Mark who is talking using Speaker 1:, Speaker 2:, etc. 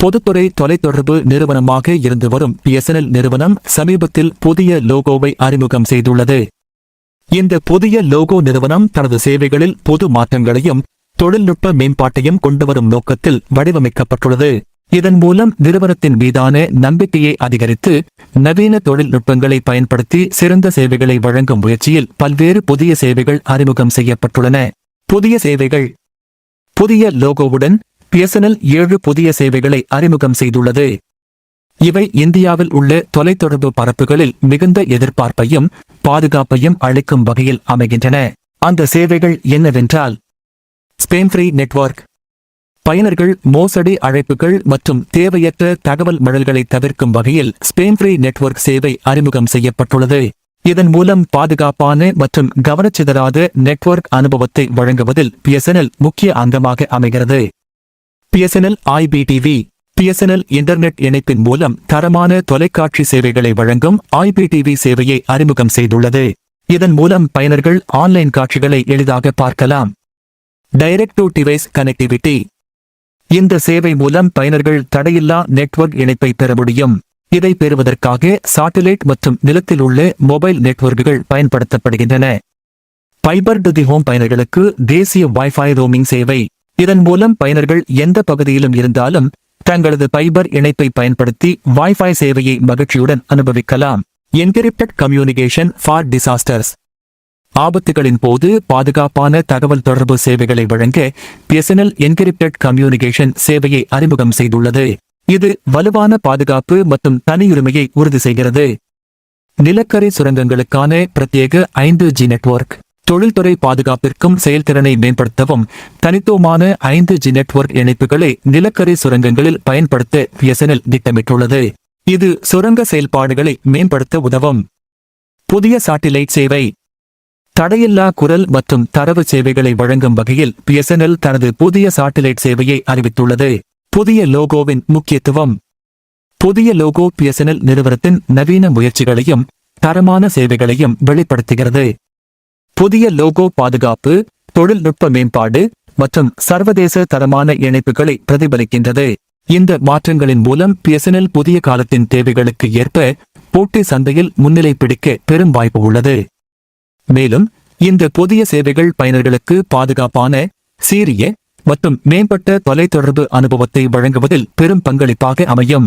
Speaker 1: பொதுத்துறை தொலைத்தொடர்பு நிறுவனமாக இருந்து வரும் பிஎஸ்என்எல் நிறுவனம் சமீபத்தில் புதிய லோகோவை அறிமுகம் செய்துள்ளது. இந்த புதிய லோகோ நிறுவனம் தனது சேவைகளில் பொது மாற்றங்களையும் தொழில்நுட்ப மேம்பாட்டையும் கொண்டுவரும் நோக்கத்தில் வடிவமைக்கப்பட்டுள்ளது. இதன் மூலம் நிறுவனத்தின் மீதான நம்பிக்கையை அதிகரித்து நவீன தொழில்நுட்பங்களை பயன்படுத்தி சிறந்த சேவைகளை வழங்கும் முயற்சியில் பல்வேறு புதிய சேவைகள் அறிமுகம் செய்யப்பட்டுள்ளன. புதிய சேவைகள். புதிய லோகோவுடன் பிஎஸ்என்எல் ஏழு புதிய சேவைகளை அறிமுகம் செய்துள்ளது. இவை இந்தியாவில் உள்ள தொலைத்தொடர்பு பரப்புகளில் மிகுந்த எதிர்பார்ப்பையும் பாதுகாப்பையும் அளிக்கும் வகையில் அமைகின்றன. அந்த சேவைகள் என்னவென்றால் ஸ்பேம் ஃப்ரீ நெட்வொர்க் பயனர்கள் மோசடி அழைப்புகள் மற்றும் தேவையற்ற தகவல் மழல்களை தவிர்க்கும் வகையில் ஸ்பேம் ஃப்ரீ நெட்வொர்க் சேவை அறிமுகம் செய்யப்பட்டுள்ளது. இதன் மூலம் பாதுகாப்பான மற்றும் கவனச்சிதறாத நெட்வொர்க் அனுபவத்தை வழங்குவதில் பிஎஸ்என்எல் முக்கிய அங்கமாக அமைகிறது. பிஎஸ்என்எல் ஐபிடிவி பிஎஸ்என்எல் இன்டர்நெட் இணைப்பின் மூலம் தரமான தொலைக்காட்சி சேவைகளை வழங்கும் ஐபிடிவி சேவையை அறிமுகம் செய்துள்ளது. இதன் மூலம் பயனர்கள் ஆன்லைன் காட்சிகளை எளிதாக பார்க்கலாம். டைரக்ட் டு டிவைஸ் கனெக்டிவிட்டி இந்த சேவை மூலம் பயனர்கள் தடையில்லா நெட்வொர்க் இணைப்பை பெற முடியும். இதை பெறுவதற்காக சாட்டிலைட் மற்றும் நிலத்தில் உள்ள மொபைல் நெட்வொர்க்குகள் பயன்படுத்தப்படுகின்றன. ஃபைபர் டு தி ஹோம் பயனர்களுக்கு தேசிய வைஃபை ரோமிங் சேவை. இதன் மூலம் பயனர்கள் எந்த பகுதியிலும் இருந்தாலும் தங்களது பைபர் இணைப்பை பயன்படுத்தி வைஃபை சேவையை மகிழ்ச்சியுடன் அனுபவிக்கலாம். என்கிரிப்டட் கம்யூனிகேஷன் ஃபார் டிசாஸ்டர்ஸ் ஆபத்துகளின் போது பாதுகாப்பான தகவல் தொடர்பு சேவைகளை வழங்க பிஎஸ்என்எல் என்கிரிப்டட் கம்யூனிகேஷன் சேவையை அறிமுகம் செய்துள்ளது. இது வலுவான பாதுகாப்பு மற்றும் தனியுரிமையை உறுதி செய்கிறது. நிலக்கரி சுரங்கங்களுக்கான பிரத்யேக ஐந்து ஜி நெட்வொர்க் தொழில்துறை பாதுகாப்பிற்கும் செயல்திறனை மேம்படுத்தவும் தனித்துவமான ஐந்து ஜி நெட்வொர்க் இணைப்புகளை நிலக்கரி சுரங்கங்களில் பயன்படுத்த பிஎஸ்என்எல் திட்டமிட்டுள்ளது. இது சுரங்க செயல்பாடுகளை மேம்படுத்த உதவும். புதிய சாட்டிலைட் சேவை. தடையில்லா குரல் மற்றும் தரவு சேவைகளை வழங்கும் வகையில் பிஎஸ்என்எல் தனது புதிய சாட்டிலைட் சேவையை அறிவித்துள்ளது. புதிய லோகோவின் முக்கியத்துவம். புதிய லோகோ பிஎஸ்என்எல் நிறுவனத்தின் நவீன முயற்சிகளையும் தரமான சேவைகளையும் வெளிப்படுத்துகிறது. புதிய லோகோ பாதுகாப்பு தொழில்நுட்ப மேம்பாடு மற்றும் சர்வதேச தரமான இணைப்புகளை பிரதிபலிக்கின்றது. இந்த மாற்றங்களின் மூலம் பிஎஸ்என்எல் புதிய காலத்தின் தேவைகளுக்கு ஏற்ப போட்டி சந்தையில் முன்னிலை பிடிக்க பெரும் வாய்ப்பு உள்ளது. மேலும் இந்த புதிய சேவைகள் பயனர்களுக்கு பாதுகாப்பான சீரிய மற்றும் மேம்பட்ட தொலைத்தொடர்பு அனுபவத்தை வழங்குவதில் பெரும் பங்களிப்பாக அமையும்.